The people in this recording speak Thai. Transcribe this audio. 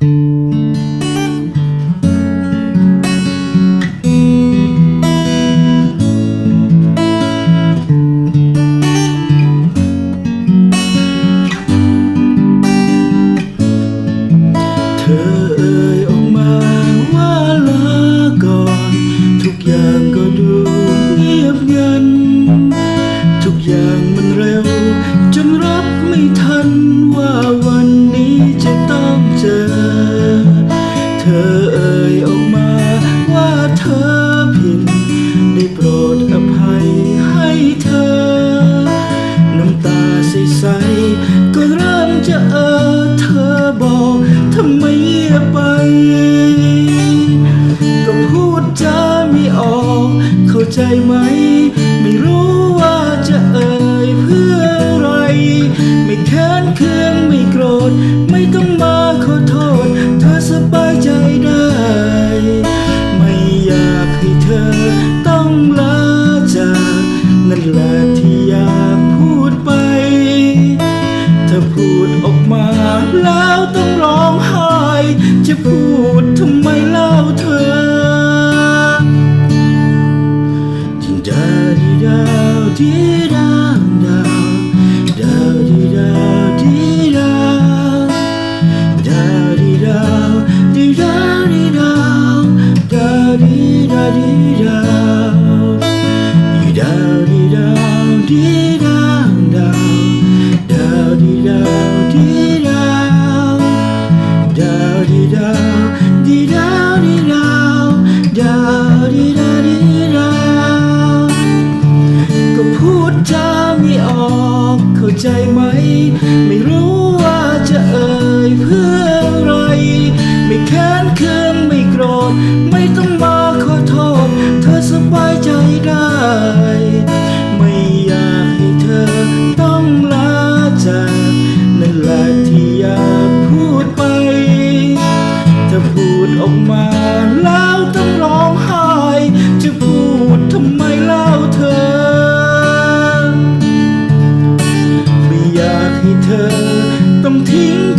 เธอออกมาว่าลาก่อนทุกอย่างก็ดูเงียบงันทุกอย่างมันเร็ว จนรับไม่ทันว่าวันนี้ ใสๆก็เริ่มจะเออเธอบอกทำไมไป ก็พูดจาไม่ออก เข้าใจไหม ไม่รู้ว่าจะเอ่ยเพื่ออะไร ไม่แค้นเคืองไม่โกรธ ไม่ต้องมาขอโทษ เธอสบายใจได้ ไม่อยากให้เธอต้องลาจากนั่นแหละที่อยาก แล้วต้องร้องไห้จะพู เธอสบายใจได้ ไม่อยากให้เธอต้องลาจากนั่นแหละที่อยากพูดไปถ้าพูดออกมาแล้วต้องร้องไห้ จะพูดทำไมเล่าเธอ ไม่อยากให้เธอต้องทิ้ง